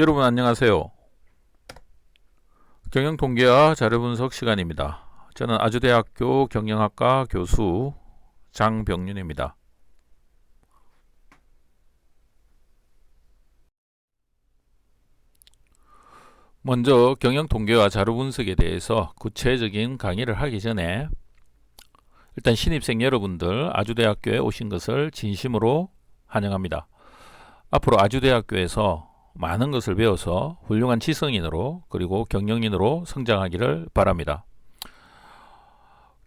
여러분 안녕하세요. 경영통계와 자료분석 시간입니다. 저는 아주대학교 경영학과 교수 장병윤입니다. 먼저 경영통계와 자료분석에 대해서 구체적인 강의를 하기 전에 일단 신입생 여러분들 아주대학교에 오신 것을 진심으로 환영합니다. 앞으로 아주대학교에서 많은 것을 배워서 훌륭한 지성인으로 그리고 경영인으로 성장하기를 바랍니다.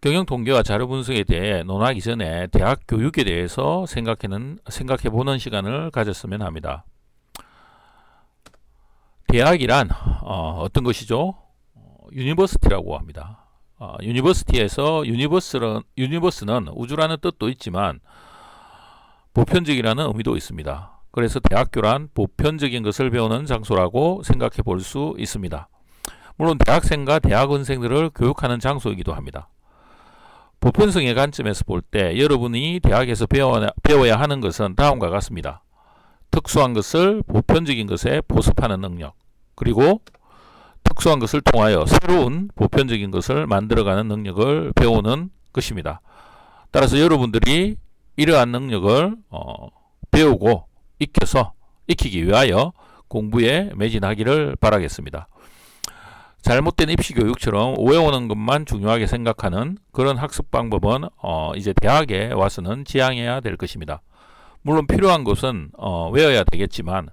경영 통계와 자료 분석에 대해 논하기 전에 대학 교육에 대해서 생각해는 생각해 보는 시간을 가졌으면 합니다. 대학이란 어, 떤 것이죠? 어, 유니버시티라고 합니다. 어, 유니버시티에서 유니버스는 유니버스는 우주라는 뜻도 있지만 보편적이라는 의미도 있습니다. 그래서 대학교란 보편적인 것을 배우는 장소라고 생각해 볼 수 있습니다. 물론 대학생과 대학원생들을 교육하는 장소이기도 합니다. 보편성의 관점에서 볼 때 여러분이 대학에서 배워야 하는 것은 다음과 같습니다. 특수한 것을 보편적인 것에 보습하는 능력, 그리고 특수한 것을 통하여 새로운 보편적인 것을 만들어가는 능력을 배우는 것입니다. 따라서 여러분들이 이러한 능력을 어, 배우고 익혀서 익히기 위하여 공부에 매진하기를 바라겠습니다. 잘못된 입시 교육처럼 외우는 것만 중요하게 생각하는 그런 학습 방법은 어 이제 대학에 와서는 지양해야 될 것입니다. 물론 필요한 것은 어 외워야 되겠지만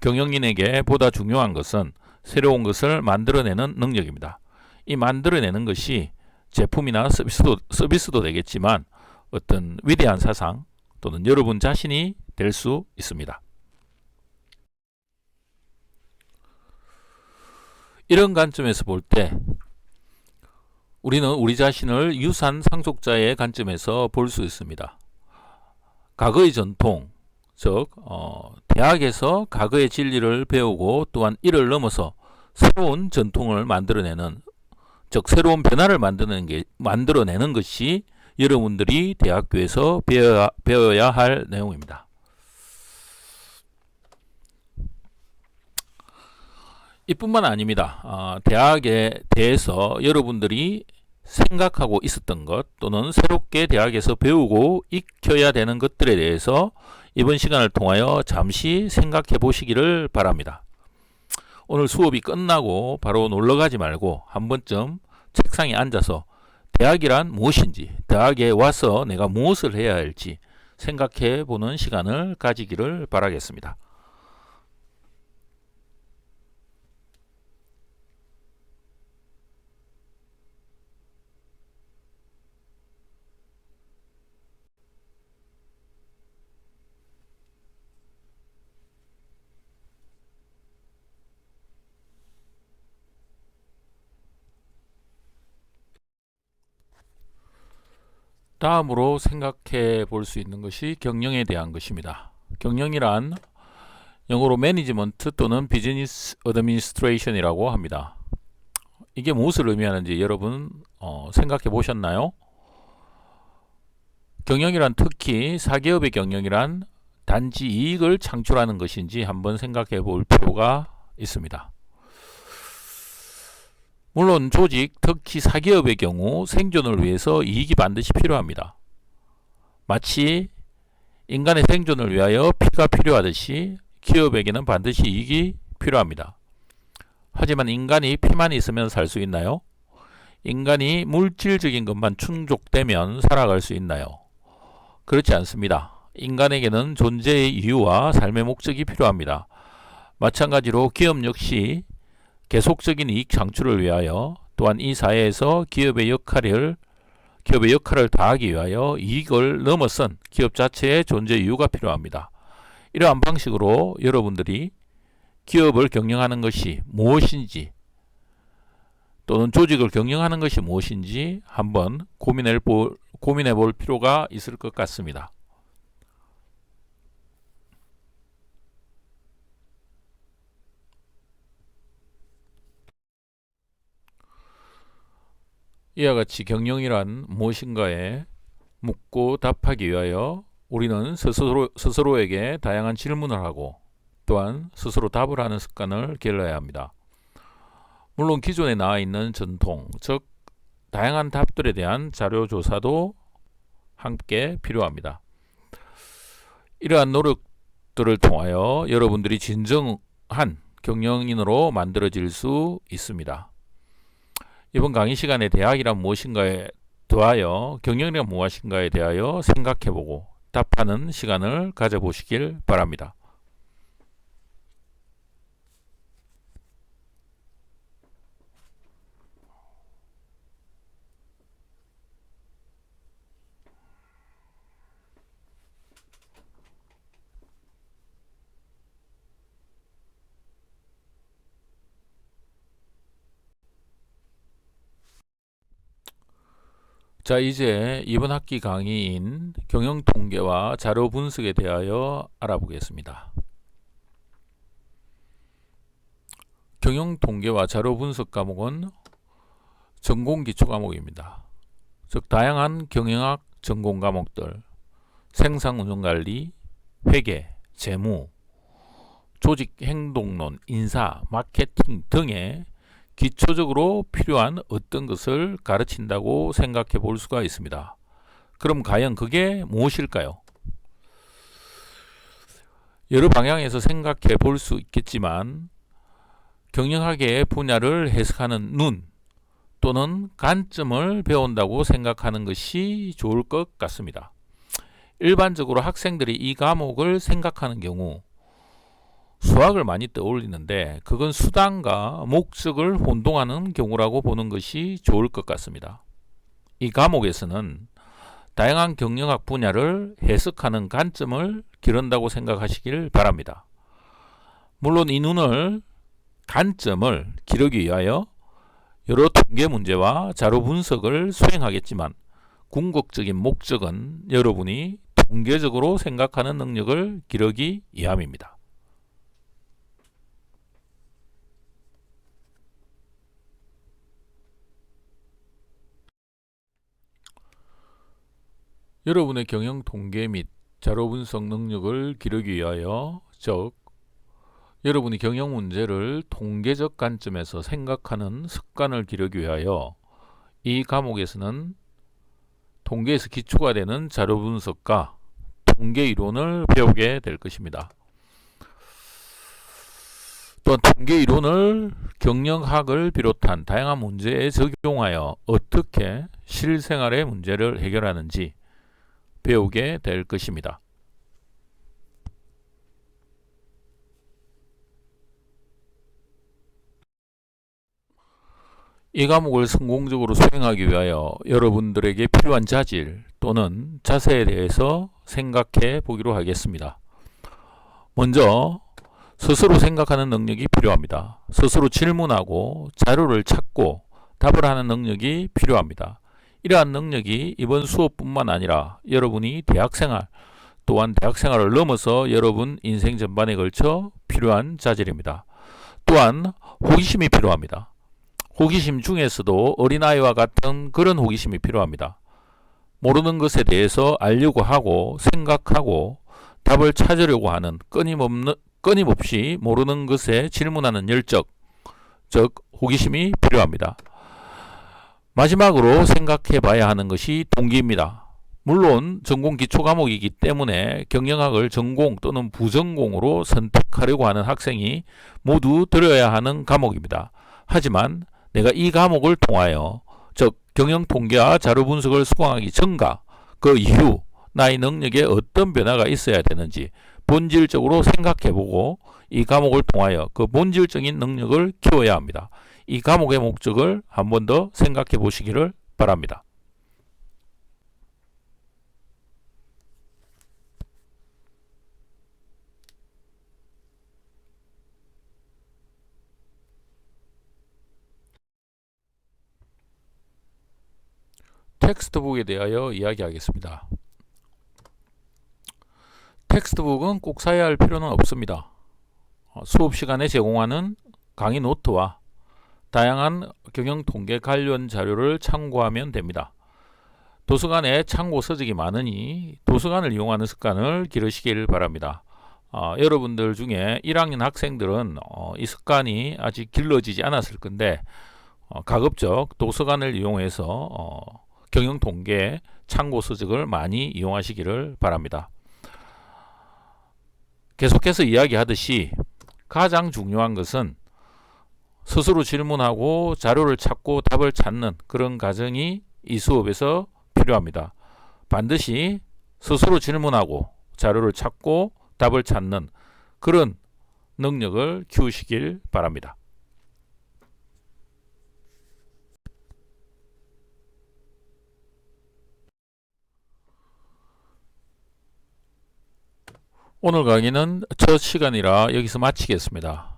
경영인에게 보다 중요한 것은 새로운 것을 만들어내는 능력입니다. 이 만들어내는 것이 제품이나 서비스도, 서비스도 되겠지만 어떤 위대한 사상 또는 여러분 자신이 될 수 있습니다. 이런 관점에서 볼 때 우리는 우리 자신을 유산 상속자의 관점에서 볼 수 있습니다. 과거의 전통, 즉 어, 대학에서 과거의 진리를 배우고 또한 이를 넘어서 새로운 전통을 만들어내는 즉 새로운 변화를 만드는 게 만들어내는 것이 여러분들이 대학교에서 배워야, 배워야 할 내용입니다. 이뿐만 아닙니다. 어, 대학에 대해서 여러분들이 생각하고 있었던 것 또는 새롭게 대학에서 배우고 익혀야 되는 것들에 대해서 이번 시간을 통하여 잠시 생각해 보시기를 바랍니다. 오늘 수업이 끝나고 바로 놀러 가지 말고 한 번쯤 책상에 앉아서 대학이란 무엇인지, 대학에 와서 내가 무엇을 해야 할지 생각해 보는 시간을 가지기를 바라겠습니다. 다음으로 생각해 볼 수 있는 것이 경영에 대한 것입니다. 경영이란 영어로 매니지먼트 또는 비즈니스 어드미니스트레이션이라고 합니다. 이게 무엇을 의미하는지 여러분 어, 생각해 보셨나요? 경영이란 특히 사기업의 경영이란 단지 이익을 창출하는 것인지 한번 생각해 볼 필요가 있습니다. 물론 조직, 특히 사기업의 경우 생존을 위해서 이익이 반드시 필요합니다. 마치 인간의 생존을 위하여 피가 필요하듯이 기업에게는 반드시 이익이 필요합니다. 하지만 인간이 피만 있으면 살 수 있나요? 인간이 물질적인 것만 충족되면 살아갈 수 있나요? 그렇지 않습니다. 인간에게는 존재의 이유와 삶의 목적이 필요합니다. 마찬가지로 기업 역시 계속적인 이익 창출을 위하여 또한 이 사회에서 기업의 역할을 기업의 역할을 다하기 위하여 이익을 넘어선 기업 자체의 존재 이유가 필요합니다. 이러한 방식으로 여러분들이 기업을 경영하는 것이 무엇인지 또는 조직을 경영하는 것이 무엇인지 한번 고민해 볼, 고민해 볼 필요가 있을 것 같습니다. 이와 같이 경영이란 무엇인가에 묻고 답하기 위하여 우리는 스스로, 스스로에게 다양한 질문을 하고 또한 스스로 답을 하는 습관을 길러야 합니다. 물론 기존에 나와 있는 전통, 즉 다양한 답들에 대한 자료 조사도 함께 필요합니다. 이러한 노력들을 통하여 여러분들이 진정한 경영인으로 만들어질 수 있습니다. 이번 강의 시간에 대학이란 무엇인가에 더하여 경영이란 무엇인가에 대하여 생각해보고 답하는 시간을 가져보시길 바랍니다. 자, 이제 이번 학기 강의인 경영 통계와 자료 분석에 대하여 알아보겠습니다. 경영 통계와 자료 분석 과목은 전공 기초 과목입니다. 즉 다양한 경영학 전공 과목들, 생산 운영 관리, 회계, 재무, 조직 행동론, 인사, 마케팅 등의 기초적으로 필요한 어떤 것을 가르친다고 생각해 볼 수가 있습니다. 그럼 과연 그게 무엇일까요? 여러 방향에서 생각해 볼 수 있겠지만 경영학의 분야를 해석하는 눈 또는 관점을 배운다고 생각하는 것이 좋을 것 같습니다. 일반적으로 학생들이 이 과목을 생각하는 경우 수학을 많이 떠올리는데 그건 수단과 목적을 혼동하는 경우라고 보는 것이 좋을 것 같습니다. 이 과목에서는 다양한 경영학 분야를 해석하는 관점을 기른다고 생각하시길 바랍니다. 물론 이 눈을 관점을 기르기 위하여 여러 통계 문제와 자료 분석을 수행하겠지만 궁극적인 목적은 여러분이 통계적으로 생각하는 능력을 기르기 위함입니다. 여러분의 경영 통계 및 자료 분석 능력을 기르기 위하여 즉 여러분이 경영 문제를 통계적 관점에서 생각하는 습관을 기르기 위하여 이 과목에서는 통계에서 기초가 되는 자료 분석과 통계 이론을 배우게 될 것입니다. 또한 통계 이론을 경영학을 비롯한 다양한 문제에 적용하여 어떻게 실생활의 문제를 해결하는지 배우게 될 것입니다. 이 과목을 성공적으로 수행하기 위하여 여러분들에게 필요한 자질 또는 자세에 대해서 생각해 보기로 하겠습니다. 먼저 스스로 생각하는 능력이 필요합니다. 스스로 질문하고 자료를 찾고 답을 하는 능력이 필요합니다. 이러한 능력이 이번 수업뿐만 아니라 여러분이 대학생활 또한 대학생활을 넘어서 여러분 인생 전반에 걸쳐 필요한 자질입니다. 또한 호기심이 필요합니다. 호기심 중에서도 어린아이와 같은 그런 호기심이 필요합니다. 모르는 것에 대해서 알려고 하고 생각하고 답을 찾으려고 하는 끊임없는, 끊임없이 모르는 것에 질문하는 열정, 즉 호기심이 필요합니다. 마지막으로 생각해 봐야 하는 것이 동기입니다. 물론 전공 기초 과목이기 때문에 경영학을 전공 또는 부전공으로 선택하려고 하는 학생이 모두 들어야 하는 과목입니다. 하지만 내가 이 과목을 통하여 즉 경영 통계와 자료 분석을 수강하기 전과 그 이후 나의 능력에 어떤 변화가 있어야 되는지 본질적으로 생각해 보고 이 과목을 통하여 그 본질적인 능력을 키워야 합니다. 이 과목의 목적을 한 번 더 생각해 보시기를 바랍니다. 텍스트북에 대하여 이야기하겠습니다. 텍스트북은 꼭 사야 할 필요는 없습니다. 어, 수업 시간에 제공하는 강의 노트와 다양한 경영 통계 관련 자료를 참고하면 됩니다. 도서관에 참고 서적이 많으니 도서관을 이용하는 습관을 기르시길 바랍니다. 어, 여러분들 중에 1학년 학생들은 어, 이 습관이 아직 길러지지 않았을 건데 어, 가급적 도서관을 이용해서 어, 경영 통계 참고 서적을 많이 이용하시기를 바랍니다. 계속해서 이야기하듯이 가장 중요한 것은 스스로 질문하고 자료를 찾고 답을 찾는 그런 과정이 이 수업에서 필요합니다. 반드시 스스로 질문하고 자료를 찾고 답을 찾는 그런 능력을 키우시길 바랍니다. 오늘 강의는 첫 시간이라 여기서 마치겠습니다.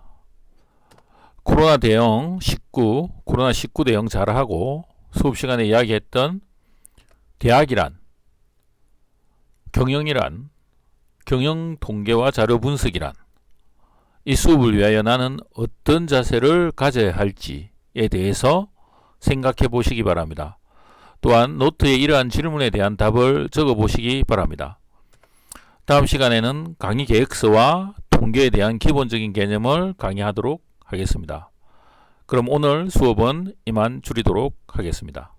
코로나 대응 19, 코로나 19 대응 잘하고 수업 시간에 이야기했던 대학이란, 경영이란, 경영 통계와 자료 분석이란, 이 수업을 위하여 나는 어떤 자세를 가져야 할지에 대해서 생각해 보시기 바랍니다. 또한 노트에 이러한 질문에 대한 답을 적어 보시기 바랍니다. 다음 시간에는 강의 계획서와 통계에 대한 기본적인 개념을 강의하도록 하겠습니다. 그럼 오늘 수업은 이만 줄이도록 하겠습니다.